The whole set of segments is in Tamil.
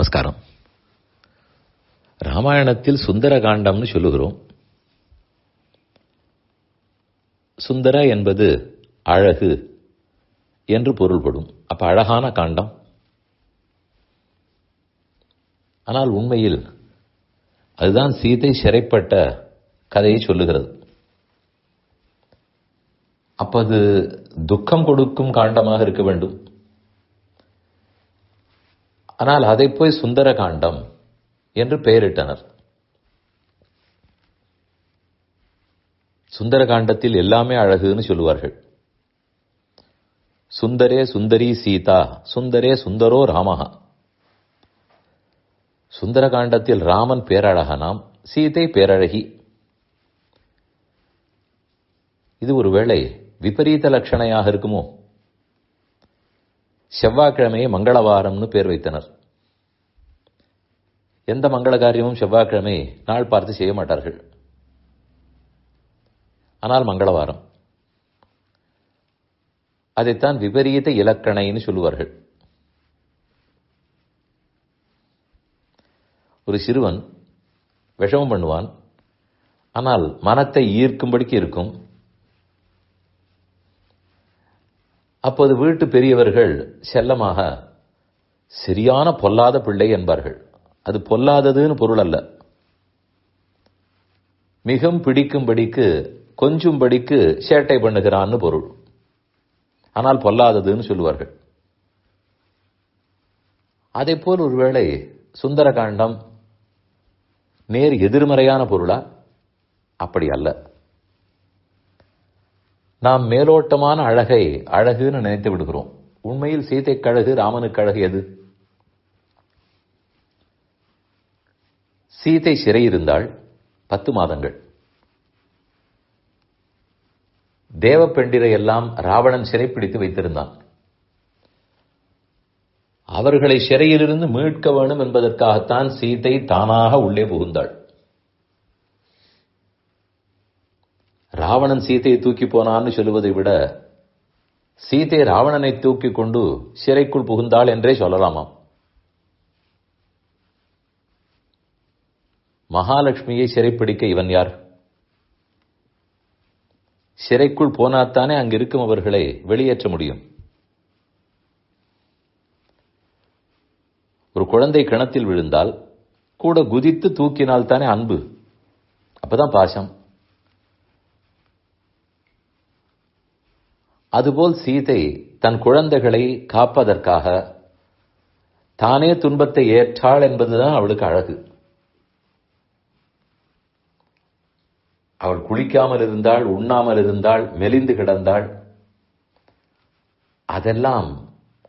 நமஸ்காரம். ராமாயணத்தில் சுந்தர காண்டம்னு சொல்லுகிறோம். சுந்தர என்பது அழகு என்று பொருள்படும். அப்ப அழகான காண்டம். ஆனால் உண்மையில் அதுதான் சீதை சிறைப்பட்ட கதையை சொல்லுகிறது. அப்ப அது துக்கம் கொடுக்கும் காண்டமாக இருக்க வேண்டும். ஆனால் அதை போய் சுந்தர காண்டம் என்று பெயரிட்டனர். சுந்தர காண்டத்தில் எல்லாமே அழகுன்னு சொல்லுவார்கள். சுந்தரே சுந்தரி சீதா சுந்தரே சுந்தரோ ராமஹா. சுந்தர காண்டத்தில் ராமன் பேரழகனாம் சீதை பேரழகி. இது ஒருவேளை விபரீத லட்சணையாக இருக்குமோ? செவ்வாய்க்கிழமையை மங்களவாரம்னு பேர் வைத்தனர். எந்த மங்கள காரியமும் செவ்வாய்க்கிழமை நாள் பார்த்து செய்ய மாட்டார்கள். ஆனால் மங்களவாரம். அதைத்தான் விபரீத இலக்கணைன்னு சொல்லுவார்கள். ஒரு சிறுவன் விஷமம் பண்ணுவான். ஆனால் மனத்தை ஈர்க்கும்படிக்கு இருக்கும் அப்போது வீட்டு பெரியவர்கள் செல்லமாக சரியான பொல்லாத பிள்ளை என்பார்கள். அது பொல்லாததுன்னு பொருள் அல்ல. மிகவும் பிடிக்கும்படிக்கு கொஞ்சும்படிக்கு சேட்டை பண்ணுகிறான்னு பொருள். ஆனால் பொல்லாததுன்னு சொல்லுவார்கள். அதே போல் ஒருவேளை சுந்தர காண்டம் நேர் எதிர்மறையான பொருளா? அப்படி அல்ல. நாம் மேலோட்டமான அழகை அழகுன்னு நினைத்து விடுகிறோம். உண்மையில் சீதைக்கு அழகு ராமனுக்கு அழகு எது? சீதை சிறை இருந்தால் பத்து மாதங்கள். தேவ பெண்டிரை எல்லாம் ராவணன் சிறைப்பிடித்து வைத்திருந்தான். அவர்களை சிறையிலிருந்து மீட்க வேண்டும் என்பதற்காகத்தான் சீதை தானாக உள்ளே புகுந்தாள். ராவணன் சீதையை தூக்கி போனான்னு சொல்லுவதை விட சீதை ராவணனை தூக்கி கொண்டு சிறைக்குள் புகுந்தாள் என்றே சொல்லலாமாம். மகாலட்சுமியை சிறைப்பிடிக்க இவன் யார்? சிறைக்குள் போனாத்தானே அங்கிருக்கும் அவர்களை வெளியேற்ற முடியும். ஒரு குழந்தை கிணத்தில் விழுந்தால் கூட குதித்து தூக்கினால் தானே அன்பு. அப்பதான் பாசம். அதுபோல் சீதை தன் குழந்தைகளை காப்பதற்காக தானே துன்பத்தை ஏற்றாள் என்பதுதான் அவளுக்கு அழகு. அவள் குளிக்காமல் இருந்தாள் உண்ணாமல் இருந்தாள் மெலிந்து கிடந்தாள். அதெல்லாம்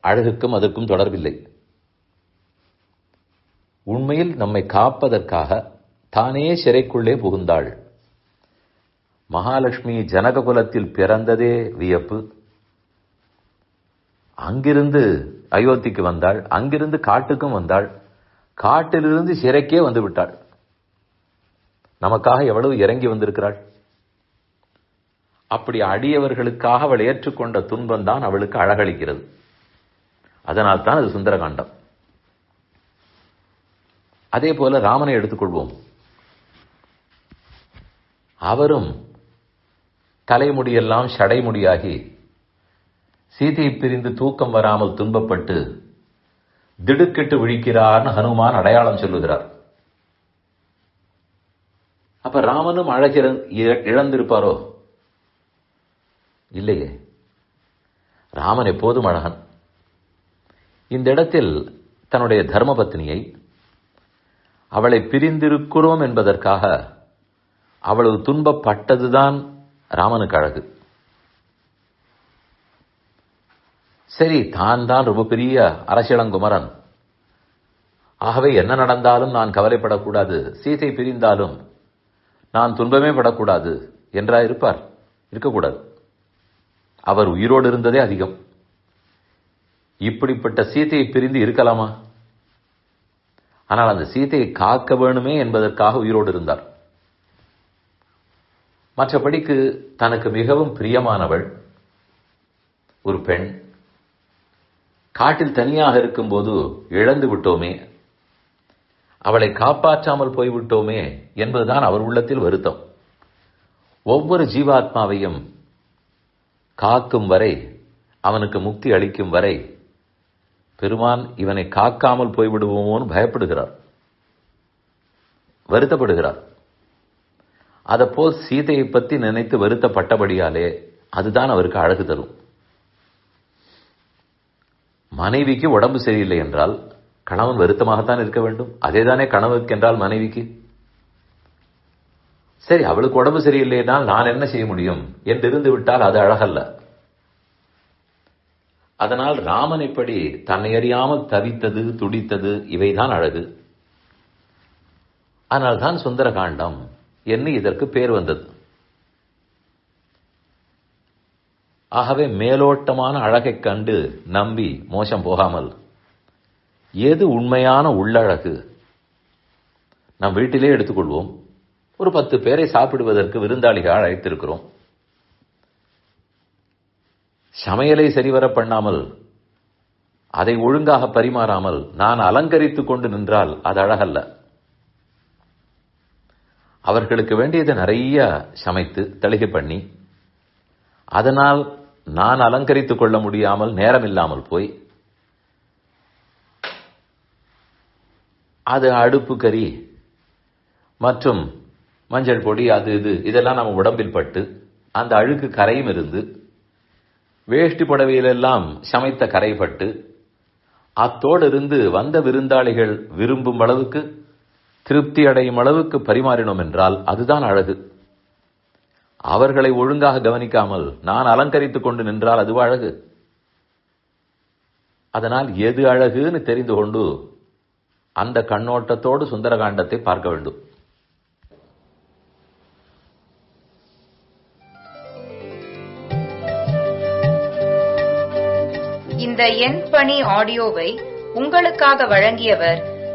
அழகுக்கும் அதற்கும் தொடர்பில்லை. உண்மையில் நம்மை காப்பதற்காக தானே சிறைக்குள்ளே புகுந்தாள். மகாலட்சுமி ஜனக குலத்தில் பிறந்ததே வியப்பு. அங்கிருந்து அயோத்திக்கு வந்தாள் அங்கிருந்து காட்டுக்கும் வந்தாள் காட்டிலிருந்து சிறைக்கே வந்து விட்டாள். நமக்காக எவ்வளவு இறங்கி வந்திருக்கிறாள்? அப்படி அடியவர்களுக்காக அவள் ஏற்றுக்கொண்ட துன்பம் தான் அவளுக்கு அழகளிக்கிறது. அதனால் தான் அது சுந்தரகாண்டம். அதே போல ராமனை எடுத்துக்கொள்வோம். அவரும் தலைமுடியெல்லாம் சடைமுடியாகி சீதையை பிரிந்து தூக்கம் வராமல் துன்பப்பட்டு திடுக்கிட்டு விழிக்கிறார்னு ஹனுமான் அடையாளம் சொல்லுகிறார். அப்ப ராமனும் அழகிற இழந்திருப்பாரோ? இல்லையே. ராமன் எப்போதும் அழகன். இந்த இடத்தில் தன்னுடைய தர்மபத்னியை அவளை பிரிந்திருக்கிறோம் என்பதற்காக அவ்வளவு துன்பப்பட்டதுதான் ராமனுக்கு அழகு. சரி தான் தான் ரொம்ப பெரிய அரசியலங்குமரன். ஆகவே என்ன நடந்தாலும் நான் கவலைப்படக்கூடாது. சீதை பிரிந்தாலும் நான் துன்பமே படக்கூடாது என்றா இருப்பார். இருக்கக்கூடாது. அவர் உயிரோடு இருந்ததே அதிகம். இப்படிப்பட்ட சீதையை பிரிந்து இருக்கலாமா? ஆனால் அந்த சீதையை காக்க வேணுமே என்பதற்காக உயிரோடு இருந்தார். மற்றபடிக்கு தனக்கு மிகவும் பிரியமானவள் ஒரு பெண். காட்டில் தனியாக இருக்கும்போது இழந்து விட்டோமே. அவளை காப்பாற்றாமல் போய்விட்டோமே என்பதுதான் அவர் உள்ளத்தில் வருத்தம். ஒவ்வொரு ஜீவாத்மாவையும் காக்கும் வரை அவனுக்கு முக்தி அளிக்கும் வரை பெருமான் இவனை காக்காமல் போய்விடுவோமோன்னு பயப்படுகிறார். வருத்தப்படுகிறார். அதைப்போல் சீதையை பற்றி நினைத்து வருத்தப்பட்டபடியாலே அதுதான் அவருக்கு அழகு தரும். மனைவிக்கு உடம்பு சரியில்லை என்றால் கணவன் வருத்தமாகத்தான் இருக்க வேண்டும். அதேதானே கணவனுக்கு என்றால் மனைவிக்கு? சரி அவளுக்கு உடம்பு சரியில்லைனால் நான் என்ன செய்ய முடியும்? என்று இருந்து விட்டால் அது அழகல்ல. அதனால் ராமன் இப்படி தன்னை அறியாமல் தவித்தது துடித்தது இவைதான் அழகு. அதனால்தான் தான் சுந்தர காண்டம் என்று இதற்கு பேர் வந்தது. ஆகவே மேலோட்டமான அழகைக் கண்டு நம்பி மோசம் போகாமல் எது உண்மையான உள்ளழகு? நம் வீட்டிலே எடுத்துக்கொள்வோம். ஒரு பத்து பேரை சாப்பிடுவதற்கு விருந்தாளிகள் அழைத்திருக்கிறோம். சமையலை சரிவர பண்ணாமல் அதை ஒழுங்காக பரிமாறாமல் நான் அலங்கரித்துக் கொண்டு நின்றால் அது அழகல்ல. அவர்களுக்கு வேண்டியதை நிறைய சமைத்து தளிகை பண்ணி அதனால் நான் அலங்கரித்துக் கொள்ள முடியாமல் நேரம் இல்லாமல் போய் அது அடுப்பு கறி மற்றும் மஞ்சள் பொடி அது இது இதெல்லாம் நம்ம உடம்பில் பட்டு அந்த அழுக்கு கரையும் இருந்து வேஷ்டி புடவையிலெல்லாம் சமைத்த கரைப்பட்டு அத்தோடு இருந்து வந்த விருந்தாளிகள் விரும்பும் அளவுக்கு திருப்தி அடையும் அளவுக்கு பரிமாறினோம் என்றால் அதுதான் அழகு. அவர்களை ஒழுங்காக கவனிக்காமல் நான் அலங்கரித்துக் கொண்டு நின்றால் அது அழகு? அதனால் எது அழகுன்னு தெரிந்து கொண்டு அந்த கண்ணோட்டத்தோடு சுந்தரகாண்டத்தை பார்க்க வேண்டும். இந்த என் பணி ஆடியோவை உங்களுக்காக வழங்கியவர்